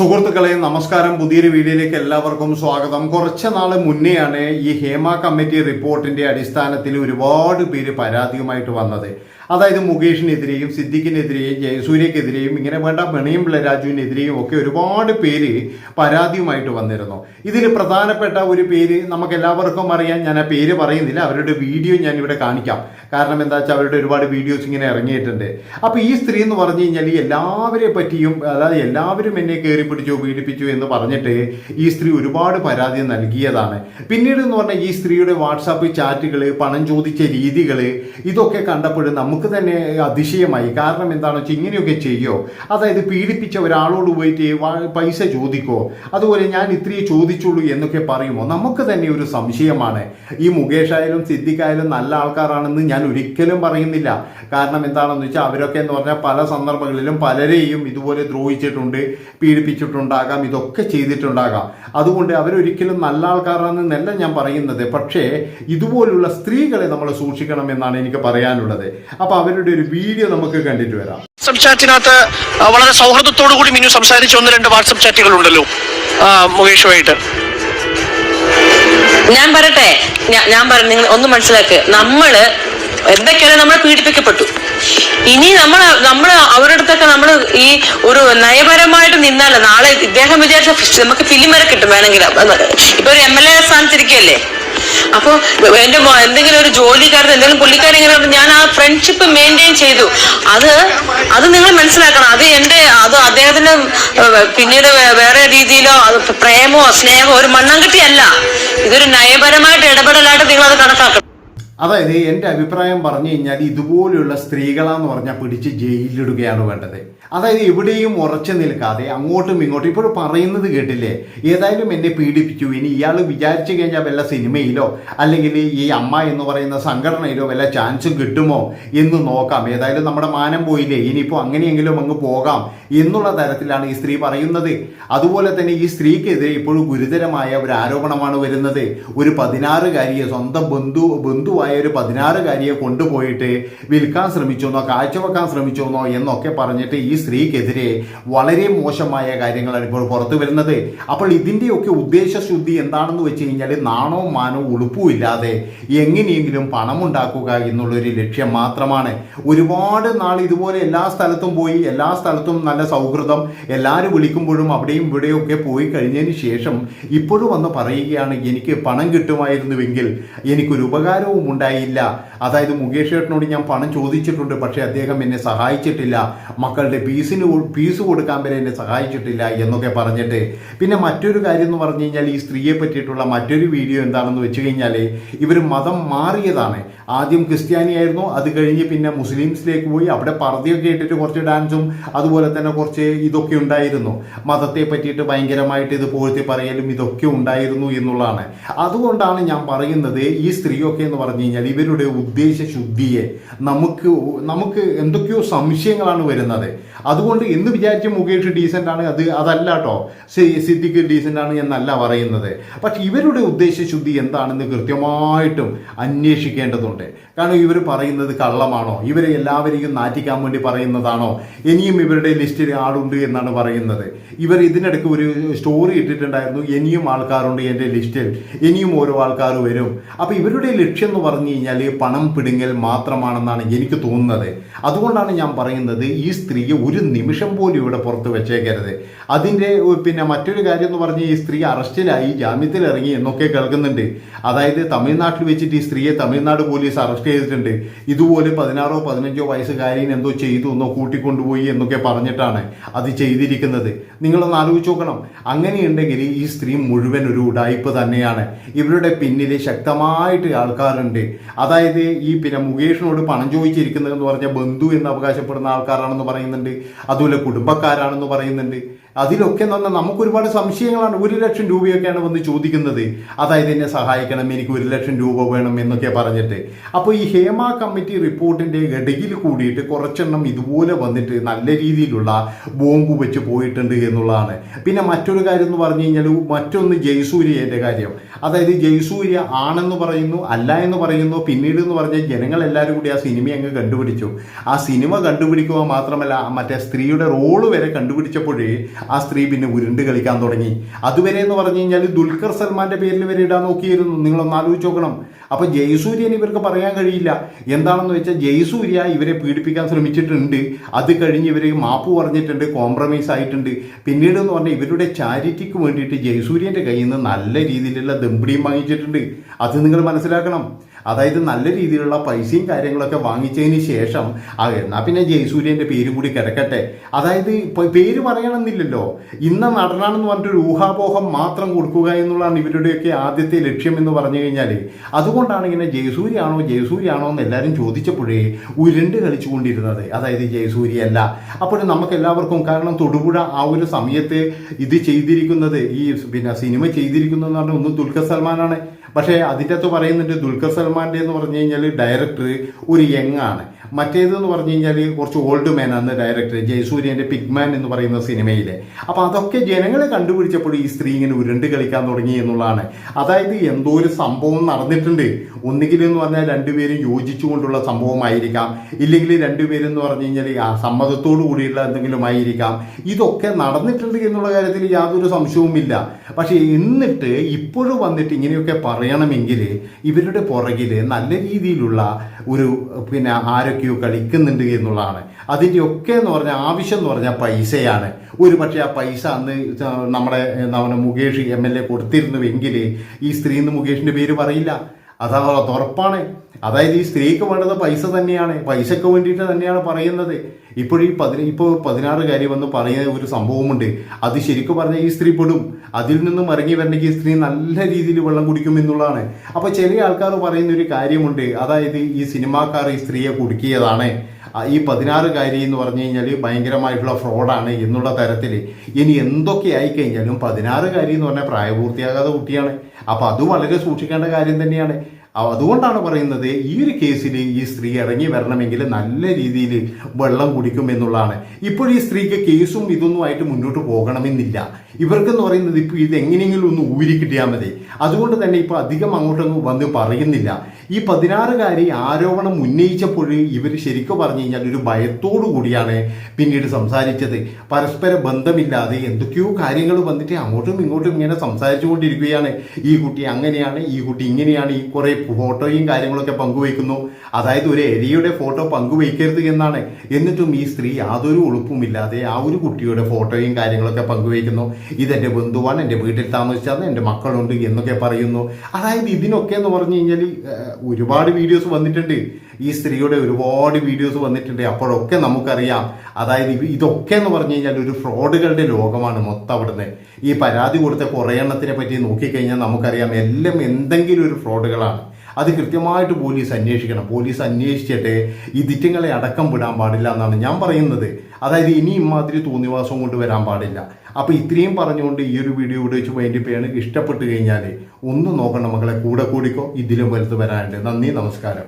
സുഹൃത്തുക്കളെ നമസ്കാരം. പുതിയൊരു വീഡിയോയിലേക്ക് എല്ലാവർക്കും സ്വാഗതം. കുറച്ച് നാൾ മുന്നെയാണ് ഈ ഹേമ കമ്മിറ്റി റിപ്പോർട്ടിന്റെ അടിസ്ഥാനത്തിൽ ഒരുപാട് പേര് പരാതിയുമായിട്ട് വന്നത്. അതായത് മുകേഷിനെതിരെയും സിദ്ദിഖിനെതിരെയും ജയസൂര്യക്കെതിരെയും ഇങ്ങനെ വേണ്ട മണിയും രാജുവിനെതിരെയും ഒക്കെ ഒരുപാട് പേര് പരാതിയുമായിട്ട് വന്നിരുന്നു. ഇതിൽ പ്രധാനപ്പെട്ട ഒരു പേര് നമുക്ക് എല്ലാവർക്കും അറിയാം. ഞാൻ ആ പേര് പറയുന്നില്ല. അവരുടെ വീഡിയോ ഞാൻ ഇവിടെ കാണിക്കാം. കാരണം എന്താ വെച്ചാൽ അവരുടെ ഒരുപാട് വീഡിയോസ് ഇങ്ങനെ ഇറങ്ങിയിട്ടുണ്ട്. അപ്പോൾ ഈ സ്ത്രീ എന്ന് പറഞ്ഞു കഴിഞ്ഞാൽ എല്ലാവരെ പറ്റിയും അതായത് എല്ലാവരും എന്നെ കയറി പിടിച്ചു പീഡിപ്പിച്ചു എന്ന് പറഞ്ഞിട്ട് ഈ സ്ത്രീ ഒരുപാട് പരാതി നൽകിയതാണ്. പിന്നീട് എന്ന് പറഞ്ഞാൽ ഈ സ്ത്രീയുടെ വാട്സാപ്പ് ചാറ്റുകൾ പണം ചോദിച്ച രീതികൾ ഇതൊക്കെ കണ്ടപ്പോഴും നമുക്ക് തന്നെ അതിശയമായി. കാരണം എന്താണെന്ന് വെച്ചാൽ ഇങ്ങനെയൊക്കെ ചെയ്യോ? അതായത് പീഡിപ്പിച്ച ഒരാളോട് പോയിട്ട് പൈസ ചോദിക്കോ? അതുപോലെ ഞാൻ ഇത്രയേ ചോദിച്ചുള്ളൂ എന്നൊക്കെ പറയുമോ? നമുക്ക് തന്നെ ഒരു സംശയമാണ്. ഈ മുകേഷ് ആയാലും സിദ്ദിഖായാലും നല്ല ആൾക്കാരാണെന്ന് ഞാൻ ഒരിക്കലും പറയുന്നില്ല. കാരണം എന്താണെന്ന് വെച്ചാൽ അവരൊക്കെ എന്ന് പറഞ്ഞാൽ പല സന്ദർഭങ്ങളിലും പലരെയും ഇതുപോലെ ദ്രോഹിച്ചിട്ടുണ്ട് പീഡിപ്പിച്ചിട്ടുണ്ടാകാം ഇതൊക്കെ ചെയ്തിട്ടുണ്ടാകാം. അതുകൊണ്ട് അവരൊരിക്കലും നല്ല ആൾക്കാരാണെന്നല്ല ഞാൻ പറയുന്നത്. പക്ഷേ ഇതുപോലുള്ള സ്ത്രീകളെ നമ്മൾ സൂക്ഷിക്കണം എന്നാണ് എനിക്ക് പറയാനുള്ളത്. അപ്പോൾ അവരുടെ ഒരു വീഡിയോ നമുക്ക് കണ്ടിട്ട് വരാം. വാട്സപ്പ് ചാറ്റിനകത്ത് വളരെ സൗഹൃദത്തോടു കൂടി മിനു സംസാരിച്ച ഒന്ന് രണ്ട് വാട്സപ്പ് ചാറ്റുകൾ ഉണ്ടല്ലോ മുകേഷുമായിട്ട്. ഞാൻ പറട്ടെ ഞാൻ പറ നിങ്ങൾ ഒന്ന് മനസ്സിലാക്ക്. നമ്മൾ എന്തൊക്കെയാണ് നമ്മൾ പീഡിപ്പിക്കപ്പെട്ടു? ഇനി നമ്മൾ നമ്മൾ അവരുടെ അടുത്തൊക്കെ നമ്മൾ ഈ ഒരു നയപരമായിട്ട് നിന്നാലോ നാളെ ഇദ്ദേഹം വിചാരിച്ച നമുക്ക് ഫിലിം വരെ കിട്ടും വേണമെങ്കിൽ. ഇപ്പൊ ഒരു എം എൽ എ സ്ഥാനത്തിരിക്കുകയല്ലേ അപ്പൊ എന്റെ എന്തെങ്കിലും ഒരു ജോലിക്കാരൻ എന്തെങ്കിലും പുള്ളിക്കാരൻ ഇങ്ങനെ ഞാൻ ആ ഫ്രണ്ട്ഷിപ്പ് മെയിന്റെയിൻ ചെയ്തു. അത് അത് നിങ്ങൾ മനസ്സിലാക്കണം. അത് എന്റെ അത് അദ്ദേഹത്തിന് പിന്നീട് വേറെ രീതിയിലോ അത് പ്രേമോ സ്നേഹമോ ഒരു മണ്ണാങ്കട്ടിയല്ല. ഇതൊരു നയപരമായിട്ട് ഇടപെടലായിട്ട് നിങ്ങൾ അത് കണക്കാക്കണം. അതായത് എന്റെ അഭിപ്രായം പറഞ്ഞു കഴിഞ്ഞാൽ ഇതുപോലെയുള്ള സ്ത്രീകളാന്ന് പറഞ്ഞാൽ പിടിച്ച് ജയിലിലിടുകയാണ് വേണ്ടത്. അതായത് എവിടെയും ഉറച്ചു നിൽക്കാതെ അങ്ങോട്ടും ഇങ്ങോട്ടും ഇപ്പോൾ പറയുന്നത് കേട്ടില്ലേ? ഏതായാലും എന്നെ പീഡിപ്പിച്ചു. ഇനി ഇയാൾ വിചാരിച്ചു കഴിഞ്ഞാൽ വല്ല സിനിമയിലോ അല്ലെങ്കിൽ ഈ അമ്മ എന്ന് പറയുന്ന സംഘടനയിലോ വല്ല ചാൻസും കിട്ടുമോ എന്ന് നോക്കാം. ഏതായാലും നമ്മുടെ മാനം പോയില്ലേ? ഇനിയിപ്പോൾ അങ്ങനെയെങ്കിലും അങ്ങ് പോകാം എന്നുള്ള തരത്തിലാണ് ഈ സ്ത്രീ പറയുന്നത്. അതുപോലെ തന്നെ ഈ സ്ത്രീക്കെതിരെ ഇപ്പോഴും ഗുരുതരമായ ഒരു ആരോപണമാണ് വരുന്നത്. ഒരു പതിനാറുകാരിയെ സ്വന്തം ബന്ധു ബന്ധുവായ ഒരു പതിനാറുകാരിയെ കൊണ്ടുപോയിട്ട് വിൽക്കാൻ ശ്രമിച്ചെന്നോ കാഴ്ചവെക്കാൻ ശ്രമിച്ചെന്നോ എന്നൊക്കെ പറഞ്ഞിട്ട് ഈ സ്ത്രീക്കെതിരെ വളരെ മോശമായ കാര്യങ്ങളാണ് ഇപ്പോൾ പുറത്തു വരുന്നത്. അപ്പോൾ ഇതിന്റെയൊക്കെ ഉദ്ദേശശുദ്ധി എന്താണെന്ന് വെച്ച് കഴിഞ്ഞാൽ നാണവും മാനവും ഉളുപ്പും ഇല്ലാതെ എങ്ങനെയെങ്കിലും പണമുണ്ടാക്കുക എന്നുള്ളൊരു ലക്ഷ്യം മാത്രമാണ്. ഒരുപാട് നാൾ ഇതുപോലെ എല്ലാ സ്ഥലത്തും പോയി എല്ലാ സ്ഥലത്തും നല്ല സൗഹൃദം എല്ലാവരും വിളിക്കുമ്പോഴും അവിടെയും ഇവിടെയൊക്കെ പോയി കഴിഞ്ഞതിന് ശേഷം ഇപ്പോഴും വന്ന് പറയുകയാണ് എനിക്ക് പണം കിട്ടുമായിരുന്നുവെങ്കിൽ എനിക്കൊരു ഉപകാരവും ഉണ്ടായില്ല. അതായത് മുകേഷ് ഏട്ടനോട് ഞാൻ പണം ചോദിച്ചിട്ടുണ്ട് പക്ഷേ അദ്ദേഹം എന്നെ സഹായിച്ചിട്ടില്ല. മക്കളുടെ ഫീസിന് ഫീസ് കൊടുക്കാൻ വരെ എന്നെ സഹായിച്ചിട്ടില്ല എന്നൊക്കെ പറഞ്ഞിട്ട്. പിന്നെ മറ്റൊരു കാര്യം എന്ന് പറഞ്ഞു കഴിഞ്ഞാൽ ഈ സ്ത്രീയെ പറ്റിയിട്ടുള്ള മറ്റൊരു വീഡിയോ എന്താണെന്ന് വെച്ച് കഴിഞ്ഞാൽ ഇവർ മതം മാറിയതാണ്. ആദ്യം ക്രിസ്ത്യാനിയായിരുന്നു അത് കഴിഞ്ഞ് പിന്നെ മുസ്ലിംസിലേക്ക് പോയി. അവിടെ പർദ്ദയൊക്കെ ഇട്ടിട്ട് കുറച്ച് ഡാൻസും അതുപോലെ തന്നെ കുറച്ച് ഇതൊക്കെ ഉണ്ടായിരുന്നു. മതത്തെ പറ്റിയിട്ട് ഭയങ്കരമായിട്ട് ഇത് പോലത്തെ പറയലും ഇതൊക്കെ ഉണ്ടായിരുന്നു എന്നുള്ളതാണ്. അതുകൊണ്ടാണ് ഞാൻ പറയുന്നത് ഈ സ്ത്രീയൊക്കെ എന്ന് പറഞ്ഞു കഴിഞ്ഞാൽ ഇവരുടെ ഉദ്ദേശ ശുദ്ധിയെ നമുക്ക് നമുക്ക് എന്തൊക്കെയോ സംശയങ്ങളാണ് വരുന്നത്. അതുകൊണ്ട് എന്ന് വിചാരിച്ച മുകേഷ് ഡീസന്റ് ആണ് അത് അതല്ല കേട്ടോ സിദ്ദിഖ് ഡീസന്റ് എന്നല്ല പറയുന്നത്. പക്ഷെ ഇവരുടെ ഉദ്ദേശ ശുദ്ധി എന്താണെന്ന് കൃത്യമായിട്ടും അന്വേഷിക്കേണ്ടതുണ്ട്. കാരണം ഇവർ പറയുന്നത് കള്ളമാണോ? ഇവരെ എല്ലാവരെയും നാറ്റിക്കാൻ വേണ്ടി പറയുന്നതാണോ? ഇനിയും ഇവരുടെ ലിസ്റ്റിൽ ആളുണ്ട് എന്നാണ് പറയുന്നത്. ഇവർ ഇതിനിടയ്ക്ക് ഒരു സ്റ്റോറി ഇട്ടിട്ടുണ്ടായിരുന്നു ഇനിയും ആൾക്കാരുണ്ട് എന്റെ ലിസ്റ്റിൽ. ഇനിയും ഓരോ ആൾക്കാർ വരും. അപ്പോൾ ഇവരുടെ ലക്ഷ്യം എന്ന് പറഞ്ഞു കഴിഞ്ഞാൽ പണം പിടുങ്ങൽ മാത്രമാണെന്നാണ് എനിക്ക് തോന്നുന്നത്. അതുകൊണ്ടാണ് ഞാൻ പറയുന്നത് ഈ സ്ത്രീയെ ഒരു നിമിഷം പോലും ഇവിടെ പുറത്ത് വെച്ചേക്കരുത്. അതിന്റെ പിന്നെ മറ്റൊരു കാര്യം എന്ന് പറഞ്ഞ് ഈ സ്ത്രീ അറസ്റ്റിലായി ജാമ്യത്തിൽ ഇറങ്ങി എന്നൊക്കെ കേൾക്കുന്നുണ്ട്. അതായത് തമിഴ്നാട്ടിൽ വെച്ചിട്ട് ഈ സ്ത്രീയെ തമിഴ്നാട് പോലീസ് അറസ്റ്റ് ചെയ്തിട്ടുണ്ട്. ഇതുപോലെ പതിനാറോ പതിനഞ്ചോ വയസ്സുകാരിന് എന്തോ ചെയ്തു എന്നോ കൂട്ടിക്കൊണ്ടുപോയി എന്നൊക്കെ പറഞ്ഞിട്ടാണ് അത് ചെയ്തിരിക്കുന്നത്. നിങ്ങളൊന്ന് ആലോചിച്ച് നോക്കണം. അങ്ങനെയുണ്ടെങ്കിൽ ഈ സ്ത്രീ മുഴുവൻ ഒരു ഉടായ്പ് തന്നെയാണ്. ഇവരുടെ പിന്നിൽ ശക്തമായിട്ട് ആൾക്കാരുണ്ട്. അതായത് ഈ പിന്നെ മുകേഷിനോട് പണം ചോദിച്ചിരിക്കുന്നതെന്ന് പറഞ്ഞ ബന്ധു എന്ന് അവകാശപ്പെടുന്ന ആൾക്കാരാണെന്ന് പറയുന്നുണ്ട്. അതുപോലെ കുടുംബക്കാരാണെന്ന് പറയുന്നുണ്ട്. അതിലൊക്കെ എന്ന് പറഞ്ഞാൽ നമുക്ക് ഒരുപാട് സംശയങ്ങളാണ്. ഒരു ലക്ഷം രൂപയൊക്കെയാണ് വന്ന് ചോദിക്കുന്നത്. അതായത് എന്നെ സഹായിക്കണം എനിക്ക് ഒരു ലക്ഷം രൂപ വേണം എന്നൊക്കെ പറഞ്ഞിട്ട്. അപ്പോൾ ഈ ഹേമ കമ്മിറ്റി റിപ്പോർട്ടിന്റെ ഇടയിൽ കൂടിയിട്ട് കുറച്ചെണ്ണം ഇതുപോലെ വന്നിട്ട് നല്ല രീതിയിലുള്ള ബോംബ് വെച്ച് പോയിട്ടുണ്ട് എന്നുള്ളതാണ്. പിന്നെ മറ്റൊരു കാര്യം എന്ന് പറഞ്ഞു കഴിഞ്ഞാൽ മറ്റൊന്ന് ജയസൂര്യന്റെ കാര്യം. അതായത് ജയസൂര്യ ആണെന്ന് പറയുന്നു അല്ല എന്ന് പറയുന്നു. പിന്നീട് എന്ന് പറഞ്ഞാൽ ജനങ്ങൾ എല്ലാവരും കൂടി ആ സിനിമ അങ്ങ് കണ്ടുപിടിച്ചു. ആ സിനിമ കണ്ടുപിടിക്കുക മാത്രമല്ല മറ്റേ സ്ത്രീയുടെ റോൾ വരെ കണ്ടുപിടിച്ചപ്പോഴേ ആ സ്ത്രീ പിന്നെ ഉരുണ്ട് കളിക്കാൻ തുടങ്ങി. അതുവരെ എന്ന് പറഞ്ഞു കഴിഞ്ഞാൽ ദുൽഖർ സൽമാന്റെ പേരിൽ വരെ ഇടാൻ നോക്കിയിരുന്നു. നിങ്ങളൊന്ന് ആലോചിച്ച് നോക്കണം. അപ്പൊ ജയസൂര്യൻ ഇവർക്ക് പറയാൻ കഴിയില്ല. എന്താണെന്ന് വെച്ചാൽ ജയസൂര്യ ഇവരെ പീഡിപ്പിക്കാൻ ശ്രമിച്ചിട്ടുണ്ട്. അത് കഴിഞ്ഞ് ഇവർ മാപ്പ് പറഞ്ഞിട്ടുണ്ട് കോംപ്രമൈസ് ആയിട്ടുണ്ട്. പിന്നീട് എന്ന് പറഞ്ഞാൽ ഇവരുടെ ചാരിറ്റിക്ക് വേണ്ടിയിട്ട് ജയസൂര്യന്റെ കയ്യിൽ നിന്ന് നല്ല രീതിയിലുള്ള ദമ്പിടിയും വാങ്ങിച്ചിട്ടുണ്ട്. അത് നിങ്ങൾ മനസ്സിലാക്കണം. അതായത് നല്ല രീതിയിലുള്ള പൈസയും കാര്യങ്ങളൊക്കെ വാങ്ങിച്ചതിന് ശേഷം ആ എന്നാൽ പിന്നെ ജയസൂര്യന്റെ പേരും കൂടി കിടക്കട്ടെ. അതായത് പേര് പറയണമെന്നില്ലല്ലോ. ഇന്ന നടനാണെന്ന് പറഞ്ഞിട്ടൊരു ഊഹാപോഹം മാത്രം കൊടുക്കുക എന്നുള്ളതാണ് ഇവരുടെയൊക്കെ ആദ്യത്തെ ലക്ഷ്യം എന്ന് പറഞ്ഞു കഴിഞ്ഞാൽ അതുകൊണ്ടാണ് ഇങ്ങനെ ജയസൂര്യാണോ ജയസൂര്യാണോ എന്ന് എല്ലാവരും ചോദിച്ചപ്പോഴേ ഉരുണ്ട് കളിച്ചുകൊണ്ടിരുന്നത്. അതായത് ജയസൂര്യല്ല അപ്പോൾ നമുക്ക് എല്ലാവർക്കും കാരണം തൊടുപുഴ ആ ഒരു സമയത്ത് ഇത് ചെയ്തിരിക്കുന്നത് ഈ പിന്നെ സിനിമ ചെയ്തിരിക്കുന്നതെന്ന് പറഞ്ഞാൽ ഒന്ന് ദുൽഖർ സൽമാനാണ്. പക്ഷേ അതിന്റെ അകത്ത് പറയുന്നുണ്ട് ദുൽഖർ സൽമാന്റെ എന്ന് പറഞ്ഞു കഴിഞ്ഞാൽ ഡയറക്ടർ ഒരു യങ് ആണ്. മറ്റേതെന്ന് പറഞ്ഞു കഴിഞ്ഞാൽ കുറച്ച് ഓൾഡ് മാൻ ആണ് ഡയറക്ടർ ജയസൂര്യന്റെ പിഗ്മാൻ എന്ന് പറയുന്ന സിനിമയിലെ. അപ്പോൾ അതൊക്കെ ജനങ്ങളെ കണ്ടുപിടിച്ചപ്പോൾ ഈ സ്ത്രീ ഇങ്ങനെ ഉരുണ്ട് കളിക്കാൻ തുടങ്ങി എന്നുള്ളതാണ്. അതായത് എന്തോ ഒരു സംഭവം നടന്നിട്ടുണ്ട്. ഒന്നുകിൽ എന്ന് പറഞ്ഞാൽ രണ്ടുപേരും യോജിച്ചുകൊണ്ടുള്ള സംഭവമായിരിക്കാം. ഇല്ലെങ്കിൽ രണ്ടുപേരെന്ന് പറഞ്ഞു കഴിഞ്ഞാൽ ആ സമ്മതത്തോടു കൂടിയുള്ള എന്തെങ്കിലും ആയിരിക്കാം. ഇതൊക്കെ നടന്നിട്ടുണ്ട് എന്നുള്ള കാര്യത്തിൽ യാതൊരു സംശയവുമില്ല. പക്ഷേ എന്നിട്ട് ഇപ്പോഴും വന്നിട്ട് ഇങ്ങനെയൊക്കെ പറയണമെങ്കിൽ ഇവരുടെ പുറകിൽ നല്ല രീതിയിലുള്ള ഒരു പിന്നെ ആരൊക്കെയോ കളിക്കുന്നുണ്ട് എന്നുള്ളതാണ്. അതിന്റെ ഒക്കെ എന്ന് പറഞ്ഞാൽ ആവശ്യം എന്ന് പറഞ്ഞാൽ പൈസയാണ്. ഒരു പക്ഷേ ആ പൈസ അന്ന് നമ്മുടെ നമ്മുടെ മുകേഷ് എം എൽ എ കൊടുത്തിരുന്നുവെങ്കിൽ ഈ സ്ത്രീ എന്ന് മുകേഷിന്റെ പേര് പറയില്ല. അത് ഉറപ്പാണ്. അതായത് ഈ സ്ത്രീക്ക് വേണ്ടത് പൈസ തന്നെയാണ്. പൈസക്ക് വേണ്ടിയിട്ട് തന്നെയാണ് പറയുന്നത്. ഇപ്പോൾ ഈ ഇപ്പോൾ പതിനാറ് കാര്യം വന്ന് പറയുന്ന ഒരു സംഭവമുണ്ട്. അത് ശരിക്കും പറഞ്ഞാൽ ഈ സ്ത്രീ പെടും. അതിൽ നിന്നും ഇറങ്ങി വരണമെങ്കിൽ ഈ സ്ത്രീ നല്ല രീതിയിൽ വെള്ളം കുടിക്കും എന്നുള്ളതാണ്. അപ്പോൾ ചില ആൾക്കാർ പറയുന്ന ഒരു കാര്യമുണ്ട്. അതായത് ഈ സിനിമാക്കാർ ഈ സ്ത്രീയെ കുടുക്കിയതാണ്. ഈ പതിനാറ് കാര്യം എന്ന് പറഞ്ഞു കഴിഞ്ഞാൽ ഭയങ്കരമായിട്ടുള്ള ഫ്രോഡാണ് എന്നുള്ള തരത്തിൽ ഇനി എന്തൊക്കെ ആയിക്കഴിഞ്ഞാലും പതിനാറ് കാര്യം എന്ന് പറഞ്ഞാൽ പ്രായപൂർത്തിയാകാത്ത കുട്ടിയാണ്. അപ്പോൾ അത് വളരെ സൂക്ഷിക്കേണ്ട കാര്യം തന്നെയാണ്. അതുകൊണ്ടാണ് പറയുന്നത് ഈ ഒരു കേസിൽ ഈ സ്ത്രീ ഇറങ്ങി വരണമെങ്കിൽ നല്ല രീതിയിൽ വെള്ളം കുടിക്കും എന്നുള്ളതാണ്. ഇപ്പോൾ ഈ സ്ത്രീക്ക് കേസും ഇതൊന്നും ആയിട്ട് മുന്നോട്ട് പോകണമെന്നില്ല. ഇവർക്കെന്ന് പറയുന്നത് ഇപ്പോൾ ഇത് എങ്ങനെയെങ്കിലും ഒന്ന് ഊരി കിട്ടിയാൽ മതി. അതുകൊണ്ട് തന്നെ ഇപ്പോൾ അധികം അങ്ങോട്ടൊന്നും വന്ന് പറയുന്നില്ല. ഈ പതിനാറുകാരി ആരോപണം ഉന്നയിച്ചപ്പോൾ ഇവർ ശരിക്കും പറഞ്ഞു കഴിഞ്ഞാൽ ഒരു ഭയത്തോടു കൂടിയാണ് പിന്നീട് സംസാരിച്ചത്. പരസ്പര ബന്ധമില്ലാതെ എന്തൊക്കെയോ കാര്യങ്ങൾ വന്നിട്ട് അങ്ങോട്ടും ഇങ്ങോട്ടും ഇങ്ങനെ സംസാരിച്ചുകൊണ്ടിരിക്കുകയാണ്. ഈ കുട്ടി അങ്ങനെയാണ് ഈ കുട്ടി ഇങ്ങനെയാണ് ഈ കുറേ ഫോട്ടോയും കാര്യങ്ങളൊക്കെ പങ്കുവയ്ക്കുന്നു. അതായത് ഒരു എലിയുടെ ഫോട്ടോ പങ്കുവയ്ക്കരുത് എന്നാണ്. എന്നിട്ടും ഈ സ്ത്രീ യാതൊരു ഉളുപ്പുമില്ലാതെ ആ ഒരു കുട്ടിയുടെ ഫോട്ടോയും കാര്യങ്ങളൊക്കെ പങ്കുവയ്ക്കുന്നു. ഇതെന്റെ ബന്ധുവാണ് എന്റെ വീട്ടിൽ താമസിച്ചാണ് എന്റെ മക്കളുണ്ട് എന്നൊക്കെ പറയുന്നു. അതായത് ഇതിനൊക്കെ എന്ന് പറഞ്ഞു കഴിഞ്ഞാൽ ഒരുപാട് വീഡിയോസ് വന്നിട്ടുണ്ട്. ഈ സ്ത്രീയുടെ ഒരുപാട് വീഡിയോസ് വന്നിട്ടുണ്ട്. അപ്പോഴൊക്കെ നമുക്കറിയാം. അതായത് ഇതൊക്കെ എന്ന് പറഞ്ഞു കഴിഞ്ഞാൽ ഒരു ഫ്രോഡുകളുടെ ലോകമാണ് മൊത്തം അവിടുന്ന്. ഈ പരാതി കൊടുത്ത കുറേ എണ്ണത്തിനെ പറ്റി നോക്കിക്കഴിഞ്ഞാൽ നമുക്കറിയാം. എല്ലാം എന്തെങ്കിലും ഒരു ഫ്രോഡുകളാണ്. അത് കൃത്യമായിട്ട് പോലീസ് അന്വേഷിക്കണം. പോലീസ് അന്വേഷിച്ചിട്ട് ഈ ദിറ്റങ്ങളെ അടക്കം വിടാൻ പാടില്ല എന്നാണ് ഞാൻ പറയുന്നത്. അതായത് ഇനി ഇമാതിരി തോന്നിവാസം കൊണ്ട് വരാൻ പാടില്ല. അപ്പോൾ ഇത്രയും പറഞ്ഞുകൊണ്ട് ഈ ഒരു വീഡിയോ ഇവിടെ വെച്ച് വേണ്ടി ചെയ്യാണ്. ഇഷ്ടപ്പെട്ട് കഴിഞ്ഞാൽ ഒന്ന് നോക്കണം മക്കളെ. കൂടെ കൂടിക്കോ. ഇതിലും വലുത് വരാനുണ്ട്. നന്ദി നമസ്കാരം.